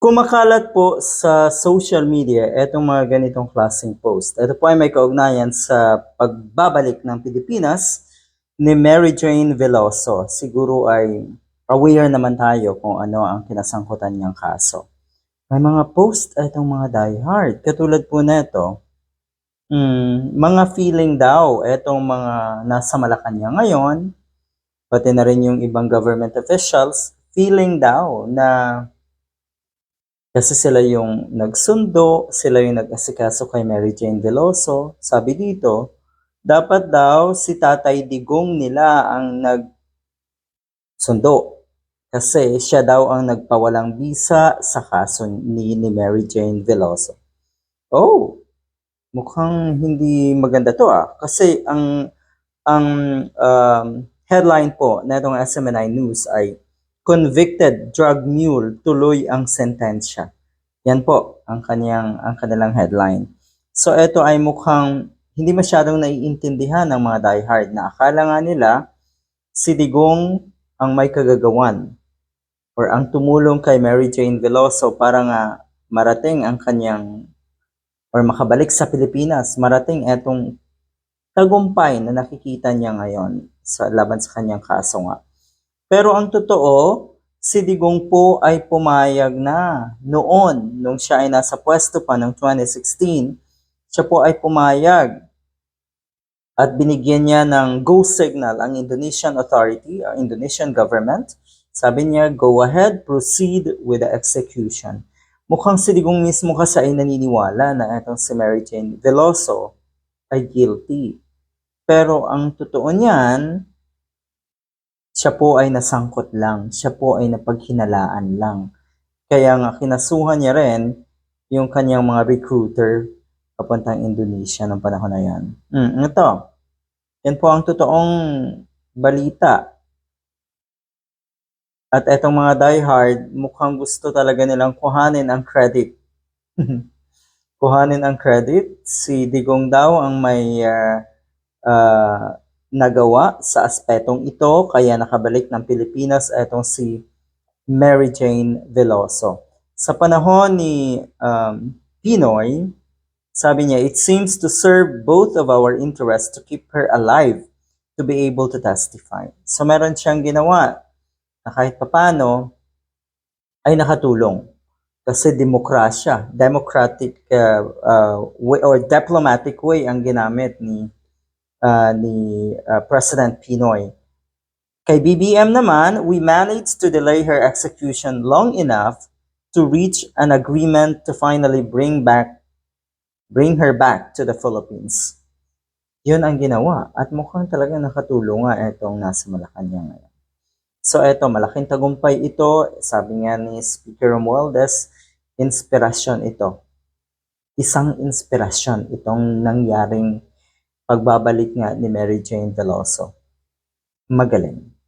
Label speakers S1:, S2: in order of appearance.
S1: Kumakalat po sa social media etong mga ganitong klaseng post. Ito po ay may kaugnayan sa pagbabalik ng Pilipinas ni Mary Jane Veloso. Siguro ay aware naman tayo kung ano ang kinasangkutan niyang kaso. May mga post etong mga diehard. Katulad po neto, mm, mga feeling daw etong mga nasa Malacanang ngayon, pati na rin yung ibang government officials, feeling daw na kasi sila yung nagsundo, sila yung nag-asikaso kay Mary Jane Veloso. Sabi dito, dapat daw si Tatay Digong nila ang nagsundo. Kasi siya daw ang nagpawalang bisa sa kaso ni, ni Mary Jane Veloso. Oh, mukhang hindi maganda to ah. Kasi ang ang um, headline po na itong SMNI News ay convicted drug mule tuloy ang sentensya. Yan po ang kaniyang ang kanilang headline. So ito ay mukhang hindi masyadong naiintindihan ng mga diehard na akala nga nila si Digong ang may kagagawan or ang tumulong kay Mary Jane Veloso para nga marating ang kanyang or makabalik sa Pilipinas, marating etong tagumpay na nakikita niya ngayon sa laban sa kanyang kaso nga. Pero ang totoo, si Digong po ay pumayag na noon, nung siya ay nasa pwesto pa ng 2016, siya po ay pumayag at binigyan niya ng go signal ang Indonesian authority, ang Indonesian government. Sabi niya, go ahead, proceed with the execution. Mukhang si Digong mismo kasi ay naniniwala na itong si Mary Jane Veloso ay guilty. Pero ang totoo niyan, siya po ay nasangkot lang. Siya po ay napaghinalaan lang. Kaya nga kinasuhan niya rin yung kanyang mga recruiter papuntang Indonesia ng panahon na yan. Mm, ito. Yan po ang totoong balita. At etong mga diehard, mukhang gusto talaga nilang kuhanin ang credit. kuhanin ang credit. Si Digong daw ang may ah, ah, nagawa sa aspetong ito kaya nakabalik ng Pilipinas etong si Mary Jane Veloso. Sa panahon ni um, Pinoy, sabi niya, it seems to serve both of our interests to keep her alive to be able to testify. So meron siyang ginawa na kahit papano ay nakatulong kasi demokrasya, democratic uh, uh, way or diplomatic way ang ginamit ni uh, ni uh, President Pinoy. Kay BBM naman, we managed to delay her execution long enough to reach an agreement to finally bring back bring her back to the Philippines. Yun ang ginawa at mukhang talaga nakatulong nga itong nasa Malacanang ngayon. So eto, malaking tagumpay ito. Sabi nga ni Speaker Romualdez, inspirasyon ito. Isang inspirasyon itong nangyaring pagbabalik nga ni Mary Jane Veloso. Magaling.